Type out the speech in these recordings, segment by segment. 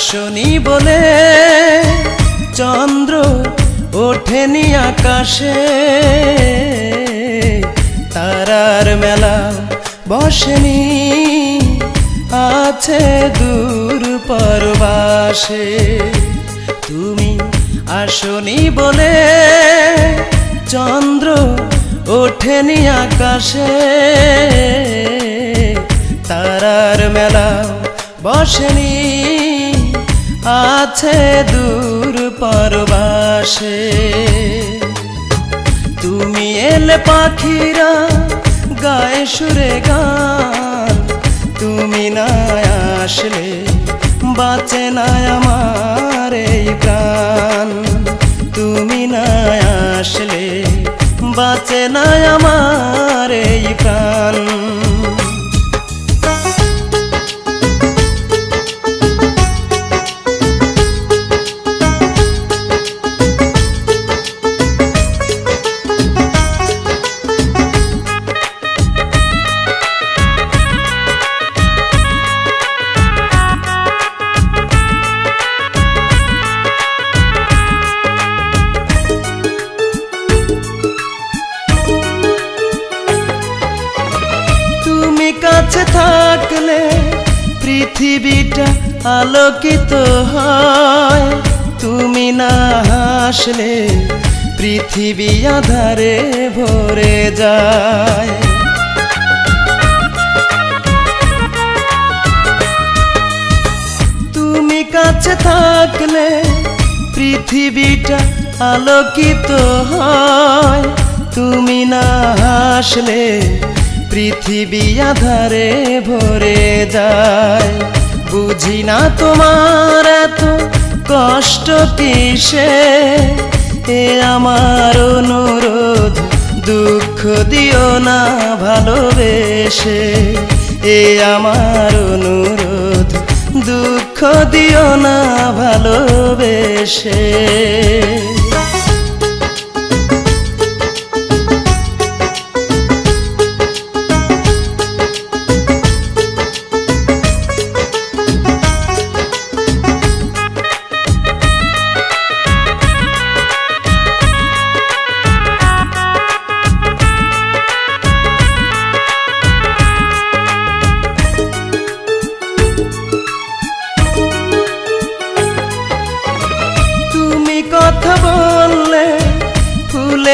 আসনি বলে চন্দ্র ওঠেনি আকাশে। তারার মেলা বসেনি, আছে দূর পরবাসে। তুমি আসনি বলে চন্দ্র ওঠেনি আকাশে। তারার মেলা বসেনি। আছে দূর পরবাসে। তুমি এলে পাখিরা গায়ে সুরে গান। তুমি না আসলে বাঁচে না আমার এই প্রাণ। তুমি না আসলে বাঁচে না আমার এই প্রাণ। পৃথিবীটা আলোকিত হয়। তুমি না হাসলে পৃথিবী আধারে ভরে যায়। তুমি কাছে থাকলে পৃথিবীটা আলোকিত হয়। তুমি না হাসলে পৃথিবী আধারে ভরে যায়। বুঝি না তোমার এত কষ্ট কিসে? এ আমার অনুরোধ, দুঃখ দিও না ভালোবেসে। এ আমার অনুরোধ, দুঃখ দিও না ভালোবেসে।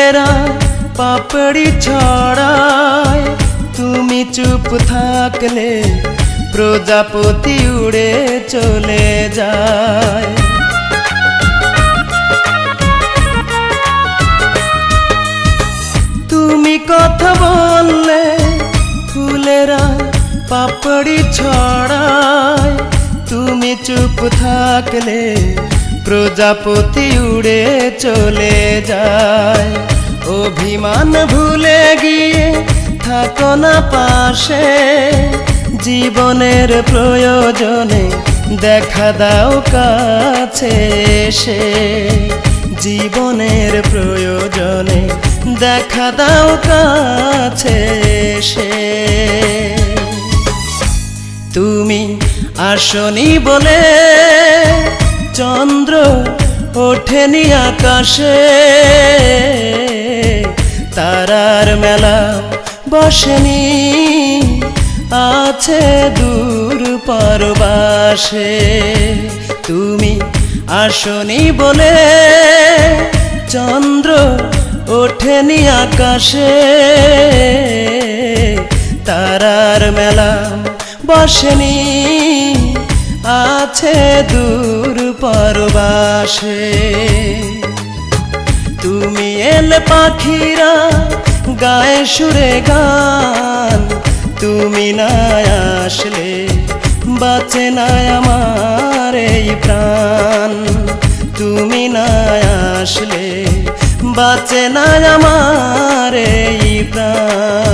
ফুলেরা পাপড়ি ছড়ায় তুমি চুপ থাকলে প্রজাপতি উড়ে চলে যায় তুমি কথা বললে ফুলেরা পাপড়ি ছড়ায় তুমি চুপ থাকলে প্রজাপতি উড়ে চলে যায়। অভিমান ভুলে গিয়ে থাকো না পাশে। জীবনের প্রয়োজনে দেখা দাও কাছে সে জীবনের প্রয়োজনে দেখা দাও কাছে সে তুমি আসনি বলে চন্দ্র ওঠেনি আকাশে। তারার মেলা বসেনি, আছে দূর পরবাসে। তুমি আসনি বলে চন্দ্র ওঠেনি আকাশে। তারার মেলা বসেনি। আছে দূর পরবাসে। তুমি এলে পাখিরা গায়ে সুরে গান। তুমি না আসলে, বাঁচে না আমার এই প্রাণ। তুমি না আসলে, বাঁচে না আমার এই প্রাণ।